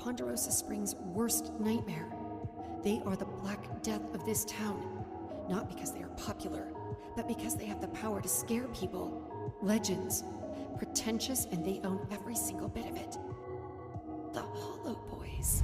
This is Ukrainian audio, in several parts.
Ponderosa Springs' worst nightmare. They are the black death of this town. Not because they are popular, but because they have the power to scare people. Legends. Pretentious, and they own every single bit of it. The Hollow Boys.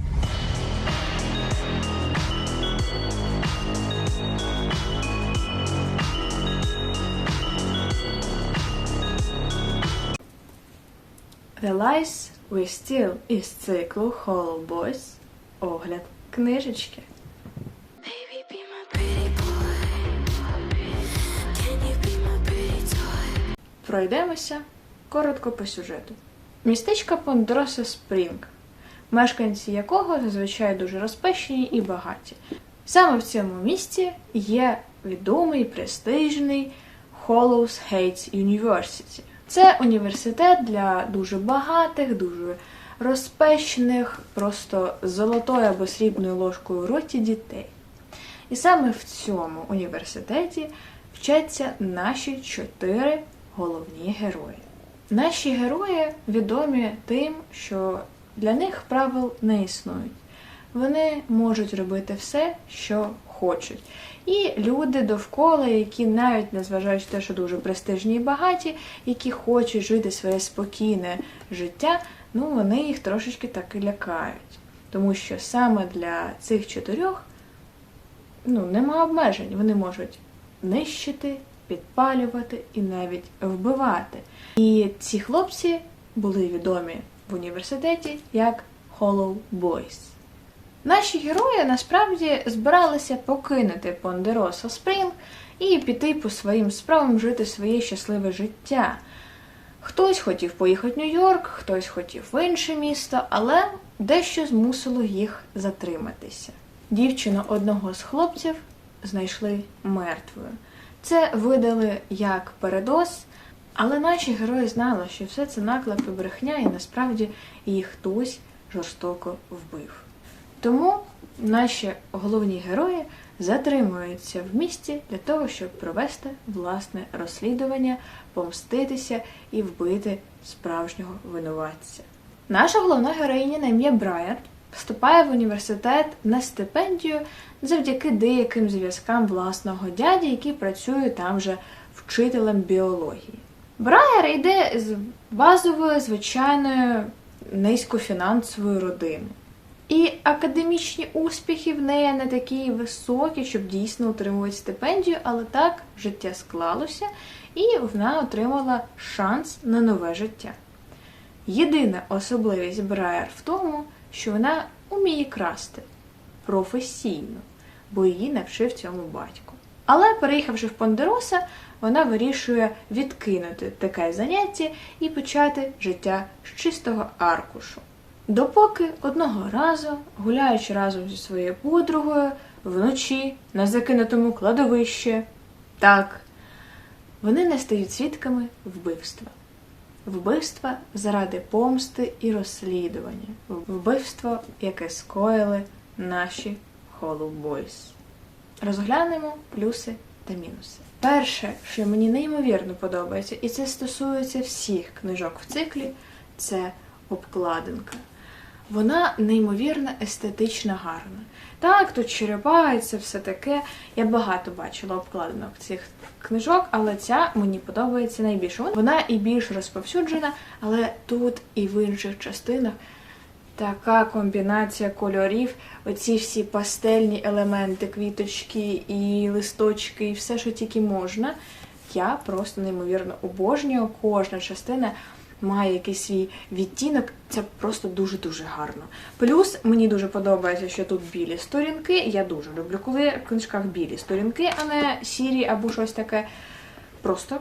The Lies We Steal із циклу Hollow Boys Огляд книжечки. Пройдемося коротко по сюжету. Містечко Пондроса Спрінг, мешканці якого зазвичай дуже розпещені і багаті. Саме в цьому місті є відомий престижний Hollows Heights University. Це університет для дуже багатих, дуже розпещених, просто золотою або срібною ложкою в роті дітей. І саме в цьому університеті вчаться наші чотири головні герої. Наші герої відомі тим, що для них правил не існують. Вони можуть робити все, що хочуть. І люди довкола, які навіть незважаючи на те, що дуже престижні і багаті, які хочуть жити своє спокійне життя, ну вони їх трошечки так і лякають. Тому що саме для цих чотирьох ну, нема обмежень. Вони можуть нищити, підпалювати і навіть вбивати. І ці хлопці були відомі в університеті як Hollow Boys. Наші герої насправді збиралися покинути Пондероса Спрінг і піти по своїм справам жити своє щасливе життя. Хтось хотів поїхати в Нью-Йорк, хтось хотів в інше місто, але дещо змусило їх затриматися. Дівчину одного з хлопців знайшли мертвою. Це видали як передоз, але наші герої знали, що все це наклеп і брехня, і насправді її хтось жорстоко вбив. Тому наші головні герої затримуються в місті для того, щоб провести власне розслідування, помститися і вбити справжнього винуватця. Наша головна героїня на ім'я Брайан вступає в університет на стипендію завдяки деяким зв'язкам власного дяді, який працює там же вчителем біології. Брайер йде з базової, звичайної низькофінансової родини. І академічні успіхи в неї не такі високі, щоб дійсно отримувати стипендію, але так життя склалося, і вона отримала шанс на нове життя. Єдина особливість Брайер в тому, що вона уміє красти професійно, бо її навчив цьому батько. Але, переїхавши в Пондероса, вона вирішує відкинути таке заняття і почати життя з чистого аркушу. Допоки одного разу, гуляючи разом зі своєю подругою вночі на закинутому кладовищі, так, вони не стають свідками вбивства. Вбивства заради помсти і розслідування. Вбивство, яке скоїли наші Boys. Розглянемо плюси та мінуси. Перше, що мені неймовірно подобається, і це стосується всіх книжок в циклі, це обкладинка. Вона неймовірно естетично гарна. Так, тут черепа це все таке. Я багато бачила обкладинок цих книжок, але ця мені подобається найбільше. Вона і більш розповсюджена, але тут і в інших частинах така комбінація кольорів, оці всі пастельні елементи, квіточки і листочки, і все, що тільки можна. Я просто неймовірно обожнюю. Кожна частина має якийсь свій відтінок. Це просто дуже-дуже гарно. Плюс мені дуже подобається, що тут білі сторінки. Я дуже люблю, коли в книжках білі сторінки, а не сірі або щось таке. Просто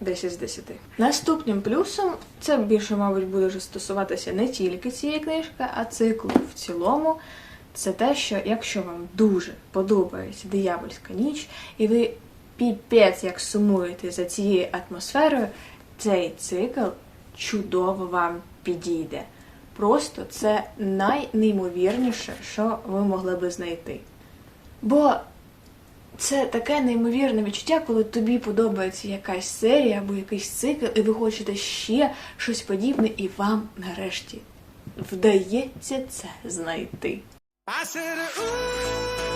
10 з 10. Наступним плюсом це більше, мабуть, буде вже стосуватися не тільки цієї книжки, а циклу в цілому. Це те, що якщо вам дуже подобається диявольська ніч, і ви піпець як сумуєте за цією атмосферою, цей цикл чудово вам підійде. Просто це найнеймовірніше, що ви могли би знайти. Бо це таке неймовірне відчуття, коли тобі подобається якась серія або якийсь цикл, і ви хочете ще щось подібне, і вам нарешті вдається це знайти. I said, ooh,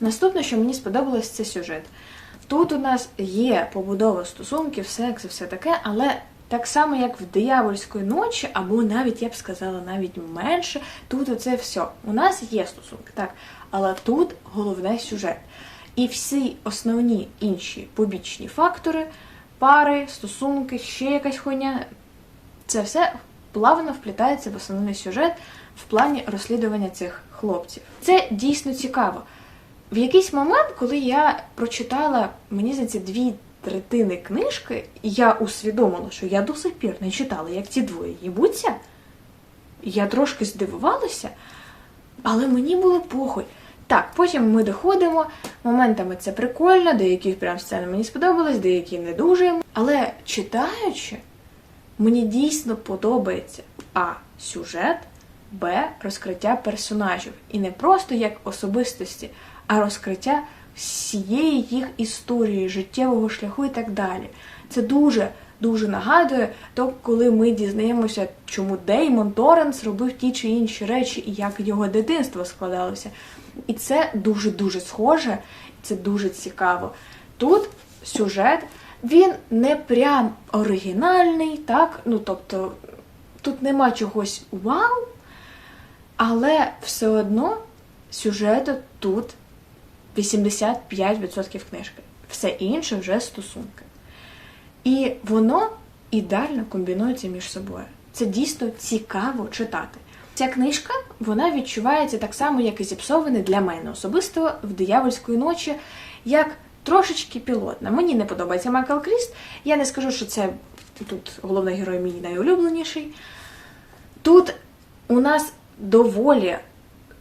Наступне, що мені сподобалось, це сюжет. Тут у нас є побудова стосунків, секс і все таке, але так само, як в диявольської ночі, або навіть я б сказала, навіть менше, тут оце все. У нас є стосунки, так, але тут головне сюжет. І всі основні інші побічні фактори, пари, стосунки, ще якась хуйня, це все плавно вплітається в основний сюжет в плані розслідування цих хлопців. Це дійсно цікаво. В якийсь момент, коли я прочитала, мені здається, дві третини книжки, і я усвідомила, що я до сих пір не читала, як ці двоє їбуться, я трошки здивувалася, але мені було похуй. Так, потім ми доходимо, моментами це прикольно, деякі прям сцени мені сподобались, деякі не дуже. Але читаючи, Мені дійсно подобається А. Сюжет, Б. Розкриття персонажів. І не просто як особистості, а розкриття всієї їх історії, життєвого шляху і так далі. Це дуже дуже нагадує то, коли ми дізнаємося, чому Деймон Торренс робив ті чи інші речі, і як його дитинство складалося. І це дуже-дуже схоже, це дуже цікаво. Тут сюжет. Він не прям оригінальний, так? Ну, тобто, тут нема чогось вау, але все одно сюжету тут 85% книжки. Все інше вже стосунки. І воно ідеально комбінується між собою. Це дійсно цікаво читати. Ця книжка вона відчувається так само, як і зіпсований для мене особисто в диявольської ночі, як трошечки пілотна. Мені не подобається Майкл Кріст. Я не скажу, що це тут головний герой мій найулюбленіший. Тут у нас доволі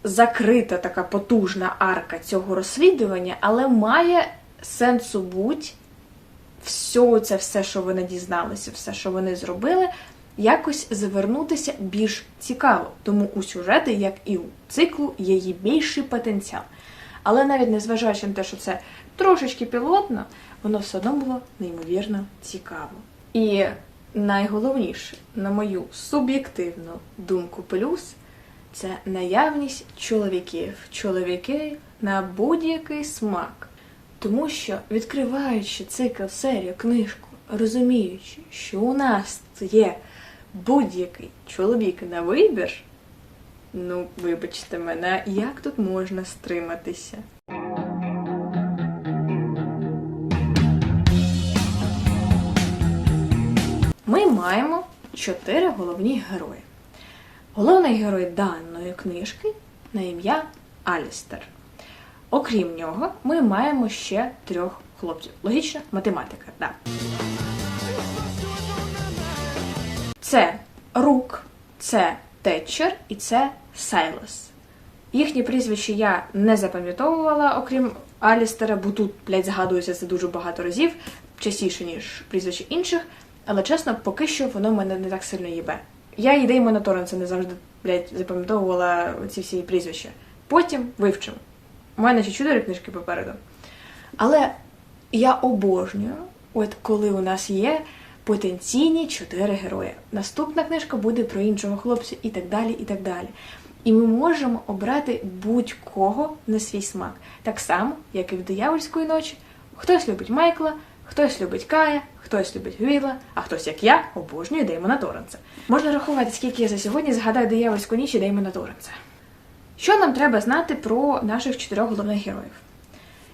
закрита така потужна арка цього розслідування, але має сенсу будь все це все, що вони дізналися, все, що вони зробили, якось завернутися більш цікаво. Тому у сюжети, як і у циклу, є її більший потенціал. Але навіть незважаючи на те, що це трошечки пілотно, воно все одно було неймовірно цікаво. І найголовніше, на мою суб'єктивну думку, плюс це наявність чоловіків. Чоловіки на будь-який смак. Тому що, відкриваючи цикл серію книжку, розуміючи, що у нас є будь-який чоловік на вибір, ну, вибачте мене, як тут можна стриматися? Ми маємо чотири головні герої. Головний герой даної книжки на ім'я Алістер. Окрім нього, ми маємо ще трьох хлопців. Логічна математика, так. Це Рук, це Тетчер і це Сайлас. Їхні прізвища я не запам'ятовувала, окрім Алістера, бо тут, блядь, згадується це дуже багато разів, частіше, ніж прізвища інших, але чесно, поки що воно мене не так сильно їбе. Я і Деймона Торренса не завжди, блядь, запам'ятовувала ці всі прізвища. Потім вивчимо. У мене ще чотири книжки попереду. Але я обожнюю, от коли у нас є потенційні чотири герої. Наступна книжка буде про іншого хлопця і так далі, і так далі. І ми можемо обрати будь-кого на свій смак. Так само, як і в диявольської ночі. Хтось любить Майкла, хтось любить Кая, хтось любить Гвіла, а хтось, як я, обожнює Деймона Торренса. Можна рахувати, скільки я за сьогодні згадаю диявольську ніч і Деймона Торренса. Що нам треба знати про наших чотирьох головних героїв?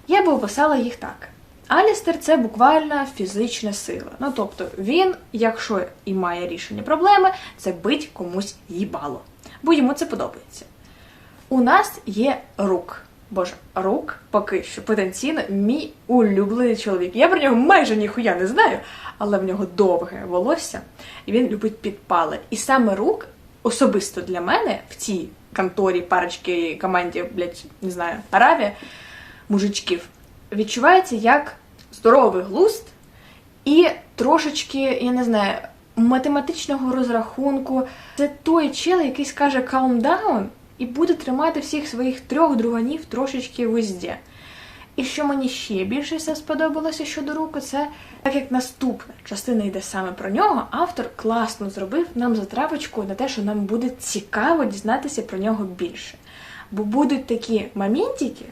Я би описала їх так. Алістер це буквально фізична сила. Ну тобто, він, якщо і має рішення проблеми, це бить комусь їбало. Бо йому це подобається. У нас є рук. Боже, рук поки що потенційно мій улюблений чоловік. Я про нього майже ніхуя не знаю, але в нього довге волосся, і він любить підпали. І саме рук особисто для мене в цій конторі, парочки, команді, блядь, не знаю, Аравія, мужичків, відчувається як здоровий глузд і трошечки, я не знаю, математичного розрахунку. Це той чел, який скаже calm down і буде тримати всіх своїх трьох друганів трошечки в узді. І що мені ще більше все сподобалося щодо руку, це так як наступна частина йде саме про нього, автор класно зробив нам затравочку на те, що нам буде цікаво дізнатися про нього більше. Бо будуть такі моментики,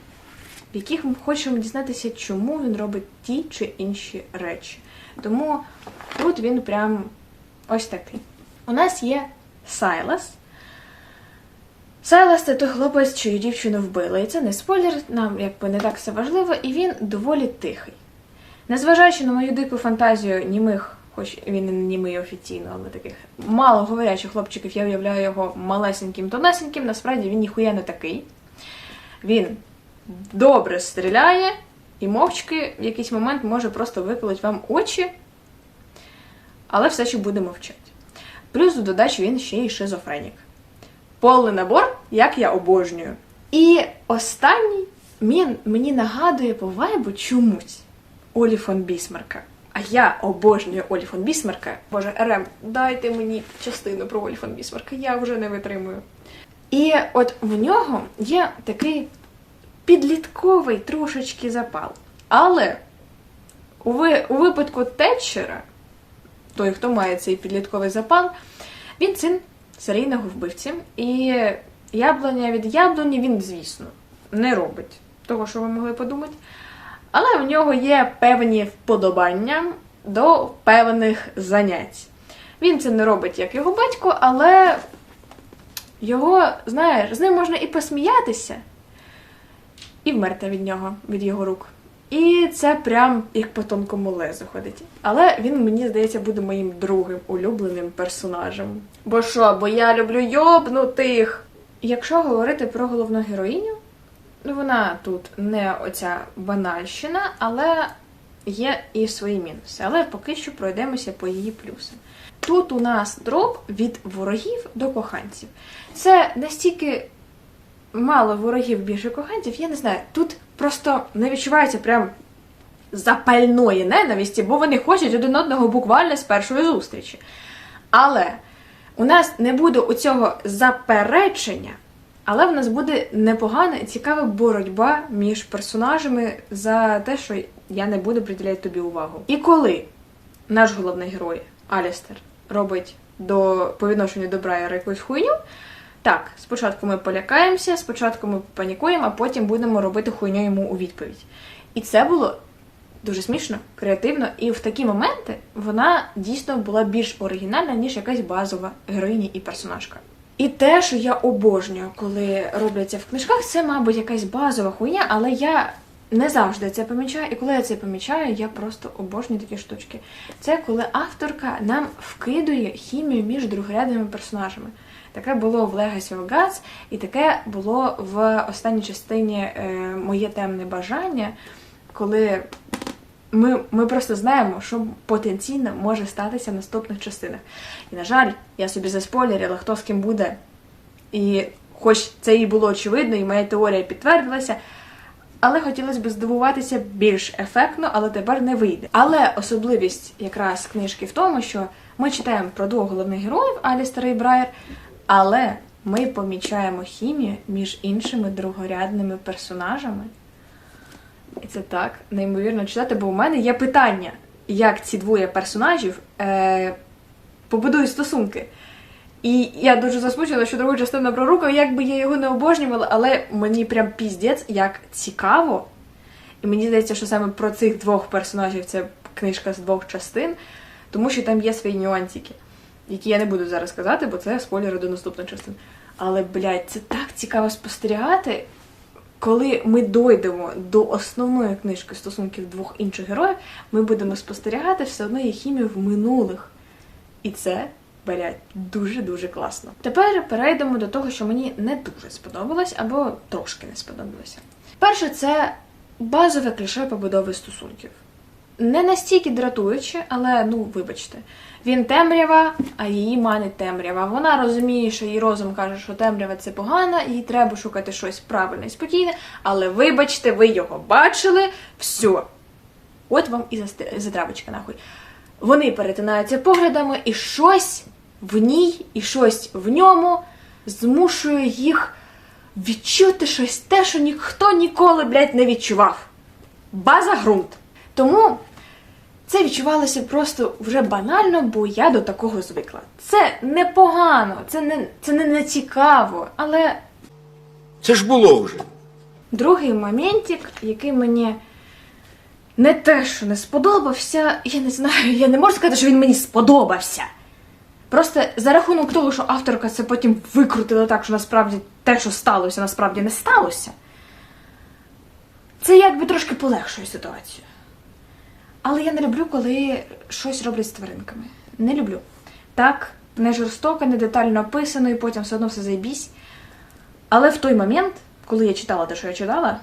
в яких ми хочемо дізнатися, чому він робить ті чи інші речі. Тому тут він прям ось такий. У нас є Сайлас. Сайлас той хлопець, чию дівчину вбили. І це не спойлер, нам якби не так все важливо, і він доволі тихий. Незважаючи на мою дику фантазію німих, хоч він і не німий офіційно, але таких мало говорячих хлопчиків, я уявляю його малесеньким тонесеньким, насправді він ніхуя не такий. Він добре стріляє і мовчки в якийсь момент може просто виколоть вам очі, але все ще буде мовчати. Плюс до додачі він ще й шизофренік. Повний набор, як я обожнюю. І останній він мені нагадує по вайбу чомусь Олі фон Бісмарка. А я обожнюю Олі фон Бісмарка. Боже, Рем, дайте мені частину про Олі фон Бісмарка, я вже не витримую. І от в нього є такий підлітковий трошечки запал. Але ви, у випадку Тетчера, той, хто має цей підлітковий запал, він син серійного вбивці. І яблуня від яблуні він, звісно, не робить того, що ви могли подумати. Але в нього є певні вподобання до певних занять. Він це не робить як його батько, але його, знаєш, з ним можна і посміятися, і вмерти від нього, від його рук. І це прям як по тонкому лезу ходить. Але він, мені здається, буде моїм другим улюбленим персонажем. Бо що, бо я люблю йобнутих. Якщо говорити про головну героїню, ну вона тут не оця банальщина, але є і свої мінуси. Але поки що пройдемося по її плюсам. Тут у нас дроп від ворогів до коханців. Це настільки мало ворогів більше коханців, я не знаю. Тут просто не відчувається прям запальної ненависті, бо вони хочуть один одного буквально з першої зустрічі. Але у нас не буде у цього заперечення, але в нас буде непогана і цікава боротьба між персонажами за те, що я не буду приділяти тобі увагу. І коли наш головний герой Алістер робить до по відношенню до Брайера якусь хуйню, так, спочатку ми полякаємося, спочатку ми панікуємо, а потім будемо робити хуйню йому у відповідь. І це було дуже смішно, креативно, і в такі моменти вона дійсно була більш оригінальна, ніж якась базова героїня і персонажка. І те, що я обожнюю, коли робляться в книжках, це, мабуть, якась базова хуйня, але я не завжди це помічаю. І коли я це помічаю, я просто обожнюю такі штучки. Це коли авторка нам вкидує хімію між другорядними персонажами. Таке було в Legacy of Gods, і таке було в останній частині е, Моє темне бажання, коли ми, ми просто знаємо, що потенційно може статися в наступних частинах. І, на жаль, я собі заспойлерила, хто з ким буде. І хоч це і було очевидно, і моя теорія підтвердилася, але хотілося б здивуватися більш ефектно, але тепер не вийде. Але особливість якраз книжки в тому, що ми читаємо про двох головних героїв Алістера і Брайер, але ми помічаємо хімію між іншими другорядними персонажами. І це так неймовірно читати, бо у мене є питання, як ці двоє персонажів е, побудують стосунки. І я дуже засмучена, що другу частину про руку, як би я його не обожнювала, але мені прям піздець як цікаво. І мені здається, що саме про цих двох персонажів це книжка з двох частин, тому що там є свої нюансики, які я не буду зараз казати, бо це спойлери до наступної частини. Але, блядь, це так цікаво спостерігати, коли ми дойдемо до основної книжки стосунків двох інших героїв, ми будемо спостерігати все одно є хімію в минулих. І це, блядь, дуже-дуже класно. Тепер перейдемо до того, що мені не дуже сподобалось або трошки не сподобалося. Перше, це базове кліше побудови стосунків. Не настільки дратуюче, але ну, вибачте, він темрява, а її манить темрява. Вона розуміє, що її розум каже, що темрява це погано, їй треба шукати щось правильне і спокійне. Але вибачте, ви його бачили, все. От вам і затравочка, нахуй. Вони перетинаються поглядами, і щось в ній, і щось в ньому змушує їх відчути щось те, що ніхто ніколи, блядь, не відчував. база ґрунт. Тому це відчувалося просто вже банально, бо я до такого звикла. Це непогано, це не, це не нецікаво, але Це ж було вже. Другий моментик, який мені не те, що не сподобався, я не знаю, я не можу сказати, що він мені сподобався. Просто за рахунок того, що авторка це потім викрутила так, що насправді те, що сталося, насправді не сталося. Це якби трошки полегшує ситуацію. Але я не люблю, коли щось роблять з тваринками. Не люблю. Так, не жорстоко, не детально описано, і потім все одно все заєбісь. Але в той момент, коли я читала те, що я читала,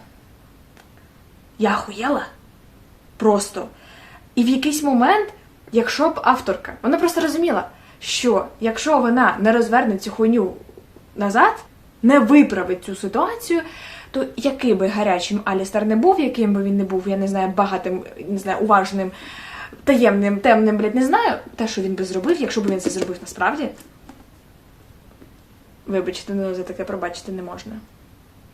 я охуєла. Просто. І в якийсь момент, якщо б авторка, вона просто розуміла, що якщо вона не розверне цю хуйню назад, не виправить цю ситуацію, то який би гарячим Алістер не був, яким би він не був, я не знаю, багатим, не знаю, уважним, таємним, темним, блядь, не знаю, те, що він би зробив, якщо б він це зробив насправді. Вибачте, ну за таке пробачити не можна.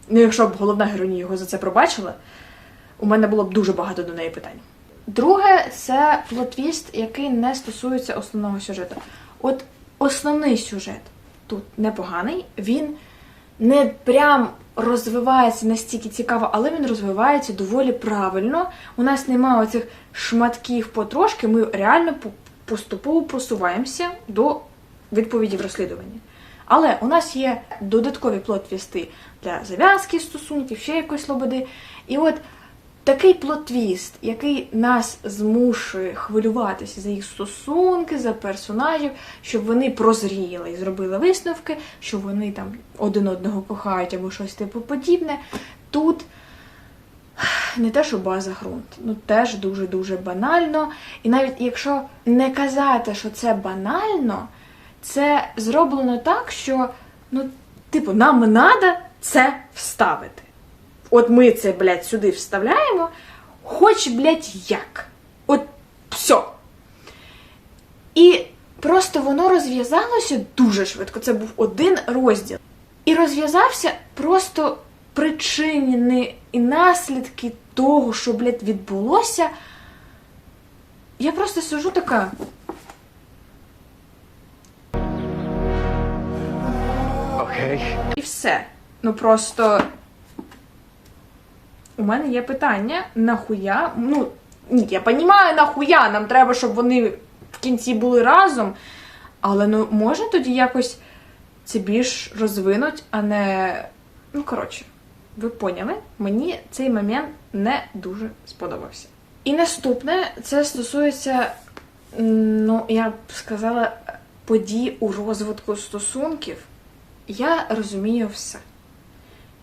Ну, якщо б головна героїня його за це пробачила, у мене було б дуже багато до неї питань. Друге, це плотвіст, який не стосується основного сюжету. От основний сюжет тут непоганий, він не прям розвивається настільки цікаво, але він розвивається доволі правильно. У нас немає оцих шматків потрошки, ми реально поступово просуваємося до відповіді в розслідуванні. Але у нас є додаткові плод твісти для зав'язки стосунків, ще якоїсь слободи. І от такий плот-твіст, який нас змушує хвилюватися за їх стосунки, за персонажів, щоб вони прозріли і зробили висновки, що вони там один одного кохають або щось типу подібне. Тут не те, що база ґрунт, ну теж дуже-дуже банально. І навіть якщо не казати, що це банально, це зроблено так, що, ну, типу, нам треба це вставити. От ми це, блядь, сюди вставляємо, хоч, блядь, як. От все. І просто воно розв'язалося дуже швидко. Це був один розділ. І розв'язався просто причини і наслідки того, що, блядь, відбулося. Я просто сижу така. Окей. І все. Ну просто. У мене є питання, нахуя? Ну, ні, я розумію, нахуя. Нам треба, щоб вони в кінці були разом. Але ну можна тоді якось це більш розвинуть, а не. Ну, коротше, ви поняли? Мені цей момент не дуже сподобався. І наступне це стосується, ну, я б сказала, подій у розвитку стосунків. Я розумію все.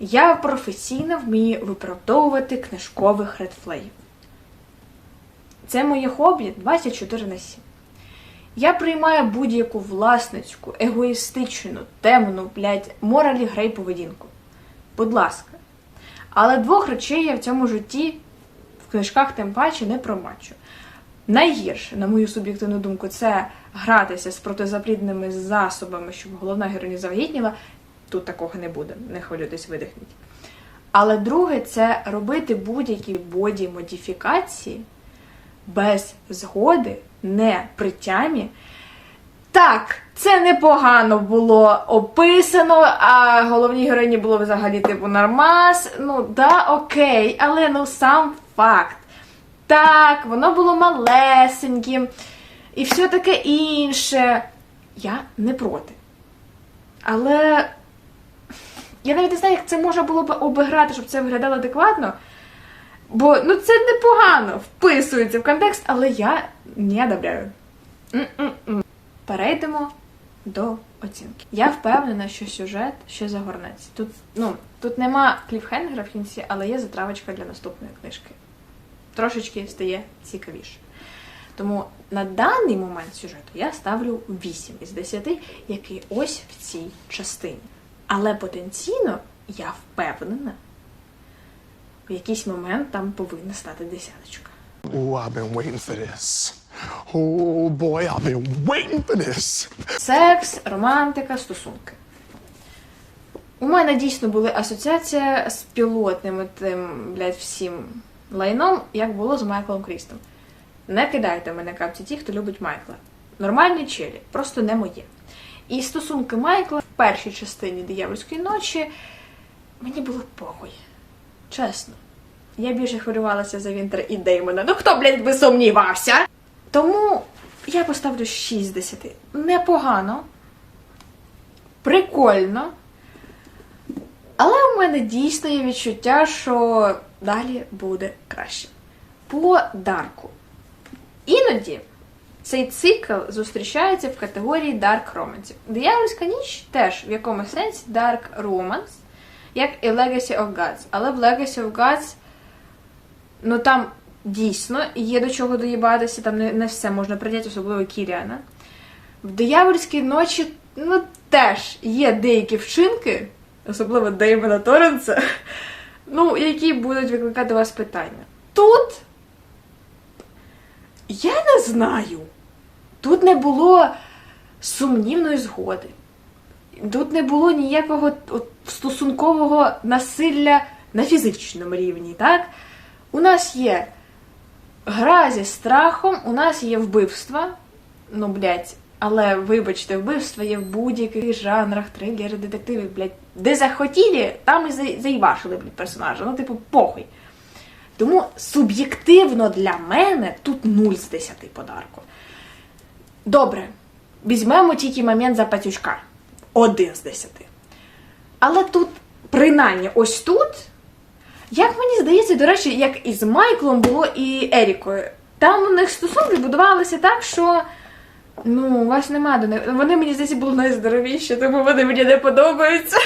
Я професійно вмію виправдовувати книжкових редфлеїв. Це моє хобі 24 на 7. Я приймаю будь-яку власницьку, егоїстичну, темну, блядь, моралі грей поведінку. Будь ласка. Але двох речей я в цьому житті в книжках тим паче не пробачу. Найгірше, на мою суб'єктивну думку, це гратися з протизаплідними засобами, щоб головна героїня завагітніла. Тут такого не буде, не хвилюйтесь, видихніть. Але друге, це робити будь-які боді-модифікації без згоди, не при тямі. Так, це непогано було описано, а головній героїні було взагалі типу нормас. Ну, да, окей, але ну сам факт. Так, воно було малесеньким і все таке інше. Я не проти. Але я навіть не знаю, як це можна було б обіграти, щоб це виглядало адекватно. Бо ну це непогано вписується в контекст, але я не одобряю. Перейдемо до оцінки. Я впевнена, що сюжет ще загорнеться. Тут, ну, тут нема кліфхенгера в кінці, але є затравочка для наступної книжки. Трошечки стає цікавіше. Тому на даний момент сюжету я ставлю 8 із 10, який ось в цій частині. Але потенційно я впевнена, в якийсь момент там повинна стати десяточка. Oh, I've been waiting for this. Oh boy, I've been waiting for this. Секс, романтика, стосунки. У мене дійсно були асоціація з пілотним тим, блядь, всім Лайном, як було з Майклом Крістом. Не кидайте мене капці ті, хто любить Майкла. Нормальні челі, просто не моє. І стосунки Майкла в першій частині диявольської ночі мені було похуй. Чесно. Я більше хвилювалася за Вінтер і Деймона. Ну хто, блядь, би сумнівався? Тому я поставлю 6 з 10. Непогано. Прикольно. Але у мене дійсно є відчуття, що далі буде краще. По Дарку. Іноді цей цикл зустрічається в категорії Dark Romance. Диявольська ніч теж в якомусь сенсі Dark Romance, як і Legacy of Gods. Але в Legacy of Gods, ну там дійсно є до чого доїбатися, там не, не все можна прийняти, особливо Кіріана. В диявольській ночі, ну, теж є деякі вчинки, особливо Деймона Торренса, ну, які будуть викликати у вас питання. Тут я не знаю. Тут не було сумнівної згоди. Тут не було ніякого от, стосункового насилля на фізичному рівні, так? У нас є гра зі страхом, у нас є вбивства. Ну, блядь, але вибачте, вбивства є в будь-яких жанрах, трилери, детективів, блядь. Де захотіли, там і за- заїбашили, блядь, персонажа. Ну, типу, похуй. Тому суб'єктивно для мене тут 0 з 10 подарку. Добре, візьмемо тільки момент за патючка. Один з 10. Але тут, принаймні, ось тут, як мені здається, до речі, як і з Майклом було і Ерікою. Там у них стосунки будувалися так, що. Ну, у вас нема до них. Вони мені здається були найздоровіші, тому вони мені не подобаються.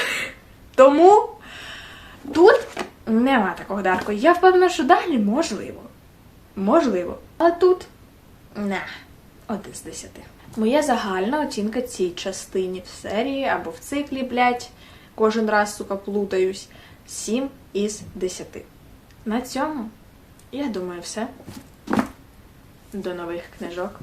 Тому тут нема такого дарку. Я впевнена, що далі можливо. Можливо. А тут не. Один з десяти. Моя загальна оцінка цій частині в серії або в циклі, блядь, кожен раз, сука, плутаюсь. 7 із 10. На цьому, я думаю, все. До нових книжок.